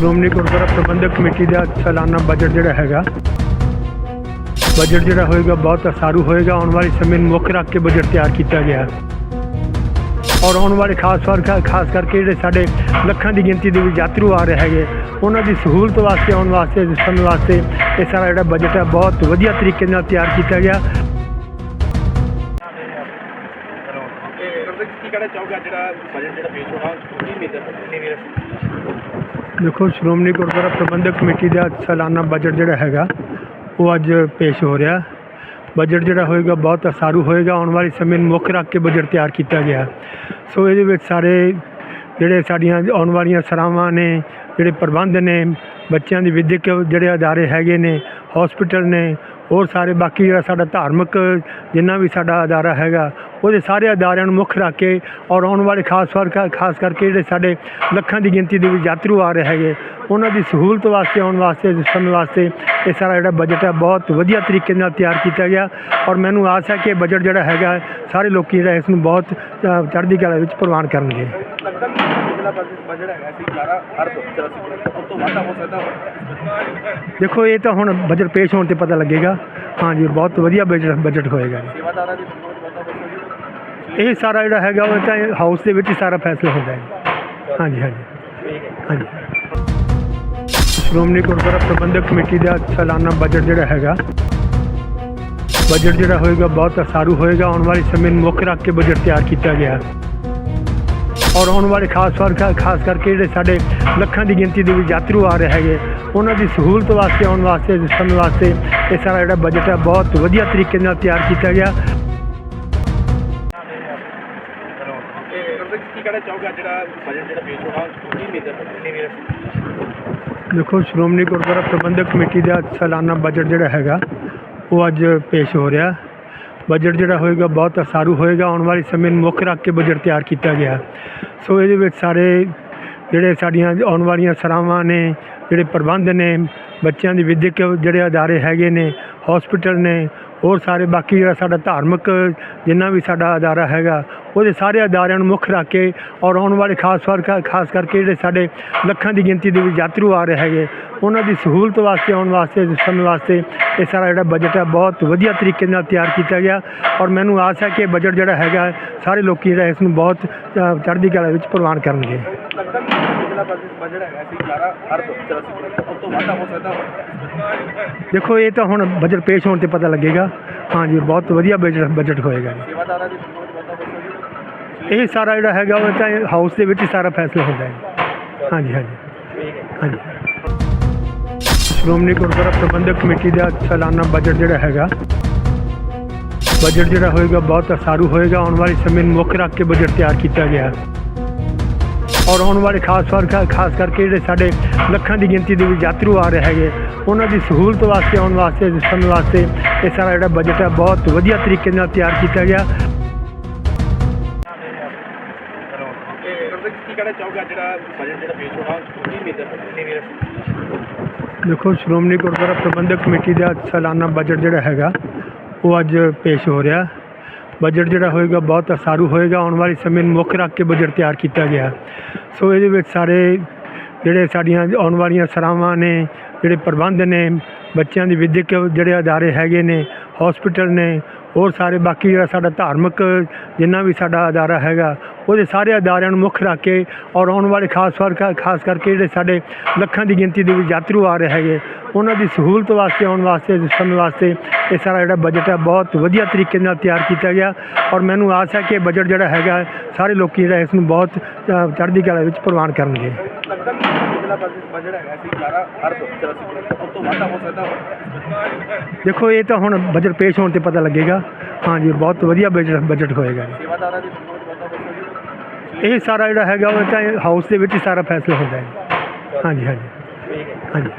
ਸ਼੍ਰੋਮਣੀ ਗੁਰਦੁਆਰਾ ਪ੍ਰਬੰਧਕ committee ਦਾ ਸਾਲਾਨਾ budget ਜਿਹੜਾ ਹੈਗਾ ਬਜਟ ਜਿਹੜਾ ਹੋਏਗਾ ਬਹੁਤ ਅਸਾਰੂ ਹੋਏਗਾ। ਆਉਣ ਵਾਲੇ ਸਮੇਂ ਨੂੰ ਮੁੱਖ ਰੱਖ ਕੇ ਬਜਟ ਤਿਆਰ ਕੀਤਾ ਗਿਆ। ਔਰ ਆਉਣ ਵਾਲੇ ਖਾਸ ਤੌਰ ਖਾਸ ਕਰਕੇ ਜਿਹੜੇ ਸਾਡੇ ਲੱਖਾਂ ਦੀ ਗਿਣਤੀ ਦੇ ਵਿੱਚ ਯਾਤਰੂ ਆ ਰਹੇ ਹੈਗੇ, ਉਹਨਾਂ ਦੀ ਸਹੂਲਤ ਵਾਸਤੇ, ਆਉਣ ਵਾਸਤੇ ਸੁਣਨ ਵਾਸਤੇ ਇਹ ਸਾਰਾ ਜਿਹੜਾ ਬਜਟ ਹੈ ਬਹੁਤ ਵਧੀਆ ਤਰੀਕੇ ਨਾਲ ਤਿਆਰ ਕੀਤਾ ਗਿਆ। ਕੀ ਕਹਿਣਾ ਚਾਹੋਗੇ ਜਿਹੜਾ ਬਜਟ ਜਿਹੜਾ ਪੇਸ਼ ਹੋਣਾ ਕੀ ਉਮੀਦ ਹੈ? ਕਿੰਨੀ ਦੇਖੋ, ਸ਼੍ਰੋਮਣੀ ਗੁਰਦੁਆਰਾ ਪ੍ਰਬੰਧਕ ਕਮੇਟੀ ਦਾ ਸਾਲਾਨਾ ਬਜਟ ਜਿਹੜਾ ਹੈਗਾ, ਉਹ ਅੱਜ ਪੇਸ਼ ਹੋ ਰਿਹਾ। ਬਜਟ ਜਿਹੜਾ ਹੋਏਗਾ, ਬਹੁਤ ਅਸਾਰੂ ਹੋਏਗਾ। ਆਉਣ ਵਾਲੇ ਸਮੇਂ ਨੂੰ ਮੁੱਖ ਰੱਖ ਕੇ ਬਜਟ ਤਿਆਰ ਕੀਤਾ ਗਿਆ। ਸੋ ਇਹਦੇ ਵਿੱਚ ਸਾਰੇ ਜਿਹੜੇ ਸਾਡੀਆਂ ਆਉਣ ਵਾਲੀਆਂ ਸਰਾਵਾਂ ਨੇ, ਜਿਹੜੇ ਪ੍ਰਬੰਧ ਨੇ, ਬੱਚਿਆਂ ਦੀ ਵਿਦਿਅਕ ਜਿਹੜੇ ਅਦਾਰੇ ਹੈਗੇ ਨੇ ਹਸਪੀਟਲ ਨੇ, ਹੋਰ ਸਾਰੇ ਬਾਕੀ ਜਿਹੜਾ ਸਾਡਾ ਧਾਰਮਿਕ ਜਿੰਨਾ ਵੀ ਸਾਡਾ ਅਦਾਰਾ ਹੈਗਾ ਉਹਦੇ ਸਾਰੇ ਅਦਾਰਿਆਂ ਨੂੰ ਮੁੱਖ ਰੱਖ ਕੇ ਔਰ ਆਉਣ ਵਾਲੇ ਖਾਸ ਤੌਰ ਖਾਸ ਕਰਕੇ ਜਿਹੜੇ ਸਾਡੇ ਲੱਖਾਂ ਦੀ ਗਿਣਤੀ ਦੇ ਵਿੱਚ ਯਾਤਰੂ ਆ ਰਹੇ ਹੈਗੇ, ਉਹਨਾਂ ਦੀ ਸਹੂਲਤ ਵਾਸਤੇ, ਆਉਣ ਵਾਸਤੇ ਸਮੇਂ ਵਾਸਤੇ ਇਹ ਸਾਰਾ ਜਿਹੜਾ ਬਜਟ ਹੈ ਬਹੁਤ ਵਧੀਆ ਤਰੀਕੇ ਨਾਲ ਤਿਆਰ ਕੀਤਾ ਗਿਆ ਔਰ ਮੈਨੂੰ ਆਸ ਹੈ ਕਿ ਇਹ ਬਜਟ ਜਿਹੜਾ ਹੈਗਾ, ਸਾਰੇ ਲੋਕੀ ਜਿਹੜਾ ਇਸ ਨੂੰ ਬਹੁਤ ਚੜ੍ਹਦੀ ਕਲਾ ਵਿੱਚ ਪ੍ਰਵਾਨ ਕਰਨਗੇ। ਦੇਖੋ, ਇਹ ਤਾਂ ਹੁਣ ਬਜਟ ਪੇਸ਼ ਹੋਣ ਤੇ ਪਤਾ ਲੱਗੇਗਾ। ਹਾਂਜੀ, ਬਹੁਤ ਵਧੀਆ ਬਜਟ ਬਜਟ ਹੋਏਗਾ। ਸੇਵਾਦਾਰਾਂ ਦੀ ਸੰਗਤ ਵਾਧਾ ਹੋ ਸਕਦਾ ਇਹ ਸਾਰਾ ਜਿਹੜਾ ਹੈਗਾ ਉਹ ਤਾਂ ਹਾਊਸ ਦੇ ਵਿੱਚ ਹੀ ਸਾਰਾ ਫੈਸਲਾ ਹੁੰਦਾ ਹੈ। ਹਾਂਜੀ ਹਾਂਜੀ। ਹਾਂਜੀ। ਸ਼੍ਰੋਮਣੀ ਗੁਰਦੁਆਰਾ ਪ੍ਰਬੰਧਕ ਕਮੇਟੀ ਦਾ ਸਾਲਾਨਾ ਬਜਟ ਜਿਹੜਾ ਹੈਗਾ ਬਜਟ ਜਿਹੜਾ ਹੋਏਗਾ ਬਹੁਤ ਅਸਾਰੂ ਹੋਏਗਾ। ਆਉਣ ਵਾਲੇ ਸਮੇਂ ਨੂੰ ਮੁੱਖ ਰੱਖ ਕੇ ਬਜਟ ਤਿਆਰ ਕੀਤਾ ਗਿਆ। ਔਰ ਆਉਣ ਵਾਲੇ ਖਾਸ ਤੌਰ ਖਾਸ ਕਰਕੇ ਜਿਹੜੇ ਸਾਡੇ ਲੱਖਾਂ ਦੀ ਗਿਣਤੀ ਦੇ ਵਿੱਚ ਯਾਤਰੂ ਆ ਰਹੇ ਹੈਗੇ, ਉਹਨਾਂ ਦੀ ਸਹੂਲਤ ਵਾਸਤੇ, ਆਉਣ ਵਾਸਤੇ ਸਮੇਂ ਵਾਸਤੇ ਇਹ ਸਾਰਾ ਜਿਹੜਾ ਬਜਟ ਹੈ, ਬਹੁਤ ਵਧੀਆ ਤਰੀਕੇ ਨਾਲ ਤਿਆਰ ਕੀਤਾ ਗਿਆ। ਕੀ ਕਹਿਣਾ ਚਾਹੋਗੇ ਜਿਹੜਾ ਬਜਟ ਜਿਹੜਾ ਪੇਸ਼ ਹੋਣਾ, ਕੀ ਉਮੀਦ ਹੈ ਕਿੰਨੀ ਦੇਖੋ, ਸ਼੍ਰੋਮਣੀ ਗੁਰਦੁਆਰਾ ਪ੍ਰਬੰਧਕ ਕਮੇਟੀ ਦਾ ਸਾਲਾਨਾ ਬਜਟ ਜਿਹੜਾ ਹੈਗਾ, ਉਹ ਅੱਜ ਪੇਸ਼ ਹੋ ਰਿਹਾ। ਬਜਟ ਜਿਹੜਾ ਹੋਏਗਾ ਬਹੁਤ ਅਸਾਰੂ ਹੋਏਗਾ, ਆਉਣ ਵਾਲੇ ਸਮੇਂ ਨੂੰ ਮੁੱਖ ਰੱਖ ਕੇ ਬਜਟ ਤਿਆਰ ਕੀਤਾ ਗਿਆ। ਸੋ ਇਹਦੇ ਵਿੱਚ ਸਾਰੇ ਜਿਹੜੇ ਸਾਡੀਆਂ ਆਉਣ ਵਾਲੀਆਂ ਸਰਾਵਾਂ ਨੇ, ਜਿਹੜੇ ਪ੍ਰਬੰਧ ਨੇ, ਬੱਚਿਆਂ ਦੀ ਵਿਦਿਅਕ ਜਿਹੜੇ ਅਦਾਰੇ ਹੈਗੇ ਨੇ ਹਸਪੀਟਲ ਨੇ, ਹੋਰ ਸਾਰੇ ਬਾਕੀ ਜਿਹੜਾ ਸਾਡਾ ਧਾਰਮਿਕ ਜਿੰਨਾ ਵੀ ਸਾਡਾ ਅਦਾਰਾ ਹੈਗਾ ਉਹਦੇ ਸਾਰੇ ਅਦਾਰਿਆਂ ਨੂੰ ਮੁੱਖ ਰੱਖ ਕੇ ਔਰ ਆਉਣ ਵਾਲੇ ਖਾਸ ਤੌਰ ਖਾਸ ਕਰਕੇ ਜਿਹੜੇ ਸਾਡੇ ਲੱਖਾਂ ਦੀ ਗਿਣਤੀ ਦੇ ਵਿੱਚ ਯਾਤਰੂ ਆ ਰਹੇ ਹੈਗੇ, ਉਹਨਾਂ ਦੀ ਸਹੂਲਤ ਵਾਸਤੇ, ਆਉਣ ਵਾਸਤੇ ਸੁਣਨ ਵਾਸਤੇ ਇਹ ਸਾਰਾ ਜਿਹੜਾ ਬਜਟ ਹੈ ਬਹੁਤ ਵਧੀਆ ਤਰੀਕੇ ਨਾਲ ਤਿਆਰ ਕੀਤਾ ਗਿਆ ਔਰ ਮੈਨੂੰ ਆਸ ਹੈ ਕਿ ਬਜਟ ਜਿਹੜਾ ਹੈਗਾ, ਸਾਰੇ ਲੋਕੀ ਜਿਹੜਾ ਇਸ ਨੂੰ ਬਹੁਤ ਚੜ੍ਹਦੀ ਕਲਾ ਵਿੱਚ ਪ੍ਰਵਾਨ ਕਰਨਗੇ। ਦੇਖੋ, ਇਹ ਤਾਂ ਹੁਣ ਬਜਟ ਪੇਸ਼ ਹੋਣ ਤੇ ਪਤਾ ਲੱਗੇਗਾ। ਹਾਂਜੀ, ਬਹੁਤ ਵਧੀਆ ਬਜਟ ਬਜਟ ਹੋਏਗਾ। ਜੀ ਸੇਵਾਦਾਰਾਂ ਦੀ ਸੰਗਤ ਵਾਧਾ ਹੋ ਸਕਦਾ ਇਹ ਸਾਰਾ ਜਿਹੜਾ ਹੈਗਾ ਉਹ ਤਾਂ ਹਾਊਸ ਦੇ ਵਿੱਚ ਹੀ ਸਾਰਾ ਫੈਸਲਾ ਹੁੰਦਾ ਹੈ। ਹਾਂਜੀ ਹਾਂਜੀ। ਹਾਂਜੀ। ਸ਼੍ਰੋਮਣੀ ਗੁਰਦੁਆਰਾ ਪ੍ਰਬੰਧਕ ਕਮੇਟੀ ਦਾ ਸਾਲਾਨਾ ਬਜਟ ਜਿਹੜਾ ਹੈਗਾ ਬਜਟ ਜਿਹੜਾ ਹੋਏਗਾ ਬਹੁਤ ਅਸਾਰੂ ਹੋਏਗਾ। ਆਉਣ ਵਾਲੇ ਸਮੇਂ ਨੂੰ ਮੁੱਖ ਰੱਖ ਕੇ ਬਜਟ ਤਿਆਰ ਕੀਤਾ ਗਿਆ ਔਰ ਆਉਣ ਵਾਲੇ ਖਾਸ ਤੌਰ ਖਾ- ਖਾਸ ਕਰਕੇ ਜਿਹੜੇ ਸਾਡੇ ਲੱਖਾਂ ਦੀ ਗਿਣਤੀ ਦੇ ਵਿੱਚ ਯਾਤਰੂ ਆ ਰਹੇ ਹੈਗੇ, ਉਹਨਾਂ ਦੀ ਸਹੂਲਤ ਵਾਸਤੇ, ਆਉਣ ਵਾਸਤੇ ਸੁਣਨ ਵਾਸਤੇ ਇਹ ਸਾਰਾ ਜਿਹੜਾ ਬਜਟ ਹੈ, ਬਹੁਤ ਵਧੀਆ ਤਰੀਕੇ ਨਾਲ ਤਿਆਰ ਕੀਤਾ ਗਿਆ। ਕਹਿਣਾ ਚਾਹੋਗੇ? ਜਿਹੜਾ ਬਜਟ ਜਿਹੜਾ ਪੇਸ਼ ਹੋਣਾ ਕੀ ਉਮੀਦ ਹੈ ਦੇਖੋ, ਸ਼੍ਰੋਮਣੀ ਗੁਰਦੁਆਰਾ ਪ੍ਰਬੰਧਕ ਕਮੇਟੀ ਦਾ ਸਾਲਾਨਾ ਬਜਟ ਜਿਹੜਾ ਹੈਗਾ, ਉਹ ਅੱਜ ਪੇਸ਼ ਹੋ ਰਿਹਾ। ਬਜਟ ਜਿਹੜਾ ਹੋਏਗਾ, ਬਹੁਤ ਅਸਾਰੂ ਹੋਏਗਾ। ਆਉਣ ਵਾਲੇ ਸਮੇਂ ਨੂੰ ਮੁੱਖ ਰੱਖ ਕੇ ਬਜਟ ਤਿਆਰ ਕੀਤਾ ਗਿਆ। ਸੋ ਇਹਦੇ ਵਿੱਚ ਸਾਰੇ ਜਿਹੜੇ ਸਾਡੀਆਂ ਆਉਣ ਵਾਲੀਆਂ ਸਰਾਵਾਂ ਨੇ, ਜਿਹੜੇ ਪ੍ਰਬੰਧ ਨੇ, ਬੱਚਿਆਂ ਦੇ ਵਿਦਿਅਕ ਜਿਹੜੇ ਅਦਾਰੇ ਹੈਗੇ ਨੇ ਹਸਪੀਟਲ ਨੇ ਹੋਰ ਸਾਰੇ ਬਾਕੀ ਜਿਹੜਾ ਸਾਡਾ ਧਾਰਮਿਕ ਜਿੰਨਾ ਵੀ ਸਾਡਾ ਅਦਾਰਾ ਹੈਗਾ ਉਹਦੇ ਸਾਰੇ ਅਦਾਰਿਆਂ ਨੂੰ ਮੁੱਖ ਰੱਖ ਕੇ ਔਰ ਆਉਣ ਵਾਲੇ ਖਾਸ ਤੌਰ ਖਾ- ਖਾਸ ਕਰਕੇ ਜਿਹੜੇ ਸਾਡੇ ਲੱਖਾਂ ਦੀ ਗਿਣਤੀ ਦੇ ਵਿੱਚ ਯਾਤਰੂ ਆ ਰਹੇ ਹੈਗੇ ਉਹਨਾਂ ਦੀ ਸਹੂਲਤ ਵਾਸਤੇ ਆਉਣ ਵਾਸਤੇ ਸਮੇਂ ਵਾਸਤੇ ਇਹ ਸਾਰਾ ਜਿਹੜਾ ਬਜਟ ਹੈ ਬਹੁਤ ਵਧੀਆ ਤਰੀਕੇ ਨਾਲ ਤਿਆਰ ਕੀਤਾ ਗਿਆ ਔਰ ਮੈਨੂੰ ਆਸ ਹੈ ਕਿ ਇਹ ਬਜਟ ਜਿਹੜਾ ਹੈਗਾ ਸਾਰੇ ਲੋਕੀ ਜਿਹੜਾ ਇਸ ਨੂੰ ਬਹੁਤ ਅ, ਚੜ੍ਹਦੀ ਕਲਾ ਵਿੱਚ ਪ੍ਰਵਾਨ ਕਰਨਗੇ। ਲੱਗਦਾ ਕਿ ਜਿਹੜਾ ਬਜਟ ਹੈਗਾ ਸੀ 11 ਅਰਬ 84 ਕਰੋੜ ਉਸ ਤੋਂ ਵਾਧਾ ਹੋ ਸਕਦਾ ਵਾ। ਦੇਖੋ ਇਹ ਤਾਂ ਹੁਣ ਬਜਟ ਪੇਸ਼ ਹੋਣ ਤੇ ਪਤਾ ਲੱਗੇਗਾ। ਹਾਂਜੀ ਬਹੁਤ ਵਧੀਆ ਬਜਟ ਬਜਟ ਹੋਏਗਾ ਸੇਵਾਦਾਰਾਂ ਦੀ ਸੰਗਤ ਵਾਧਾ ਹੋ ਸਕਦਾ ਇਹ ਸਾਰਾ ਜਿਹੜਾ ਹੈਗਾ ਉਹ ਤਾਂ ਹਾਊਸ ਦੇ ਵਿੱਚ ਹੀ ਸਾਰਾ ਫੈਸਲਾ ਹੁੰਦਾ ਹੈ। ਹਾਂਜੀ ਹਾਂਜੀ। ਹਾਂਜੀ।